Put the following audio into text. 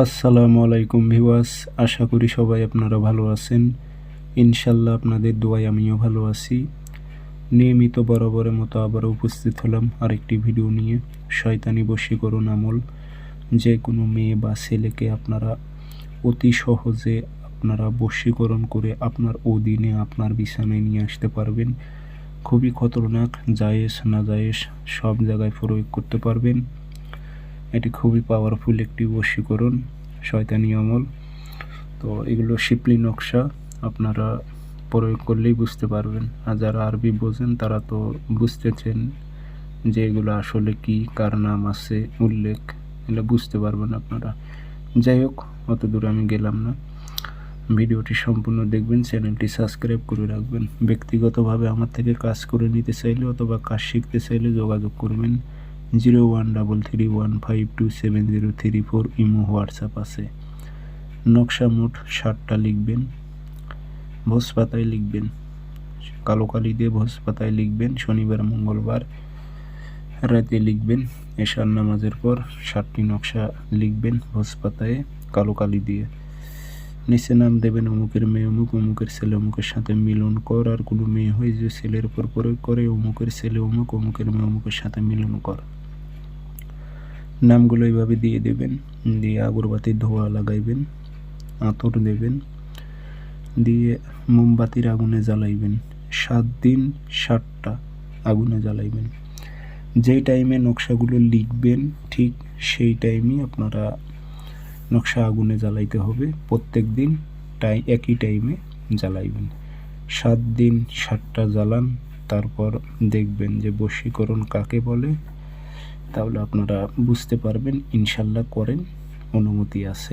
আসসালামু আলাইকুম ভিওয়াস আশা করি সবাই আপনারা ভালো আছেন। ইনশাল্লাহ আপনাদের দোয়ায় আমিও ভালো আছি। নিয়মিত বরাবরের মতো আবারও উপস্থিত হলাম আরেকটি ভিডিও নিয়ে। শয়তানি বশীকরণ আমল। যে কোনো মেয়ে বা ছেলেকে আপনারা অতি সহজে আপনারা বশীকরণ করে আপনার অধীনে আপনার বিছানায় নিয়ে আসতে পারবেন। খুবই খতরনাক, জায়েজ না জায়েজ সব জায়গায় প্রয়োগ করতে পারবেন। এটি খুবই পাওয়ারফুল একটি বশীকরণ, শয়তানি আমল। তো এগুলো শিপলি নকশা, আপনারা প্রয়োগ করলেই বুঝতে পারবেন। আর যারা আরবি বোঝেন, তারা তো বুঝতেছেন যে এগুলো আসলে কি, কার নাম আছে, উল্লেখ, এগুলো বুঝতে পারবেন আপনারা। যাই হোক অত দূরে আমি গেলাম না। ভিডিওটি সম্পূর্ণ দেখবেন, চ্যানেলটি সাবস্ক্রাইব করে রাখবেন। ব্যক্তিগতভাবে আমার থেকে কাজ করে নিতে চাইলে অথবা কাজ শিখতে চাইলে যোগাযোগ করবেন। Zero one double three one five two seven zero three four Imo WhatsApp আছে। নকশা মোট ষাটটা লিখবেন। ভোজ পাতায় লিখবেন। কালো কালি দিয়ে ভোজ পাতায় লিখবেন। শনিবার, মঙ্গলবার রাতে লিখবেন। এশার নামাজের পর ষাটটি নকশা লিখবেন ভোজ পাতায় কালো কালি দিয়ে। নিচে নাম দেবেন অমুকের মেয়ে, অমুক, অমুকের ছেলে, অমুকের সাথে মিলন কর। আর কোনো মেয়ে হয়ে যে ছেলের প্রয়োগ করে, অমুকের ছেলে অমুক, অমুকের মেয়ে অমুকের সাথে মিলন কর। নামগুলো এইভাবে দিয়ে দেবেন। দিয়ে আগরবাতির ধোয়া লাগাইবেন, আতর দেবেন। দিয়ে মোমবাতির আগুনে জ্বালাইবেন। সাত দিন, সাতটা আগুনে জ্বালাইবেন। যেই টাইমে নকশাগুলো লিখবেন, ঠিক সেই টাইমই আপনারা নকশা আগুনে জ্বালাইতে হবে। প্রত্যেক দিন টাই, একই টাইমে জ্বালাইবেন। সাত দিন, সাতটা জ্বালান, তারপর দেখবেন যে বশীকরণ কাকে বলে? তাহলে আপনারা বুঝতে পারবেন ইনশাল্লাহ করেন অনুমতি আছে।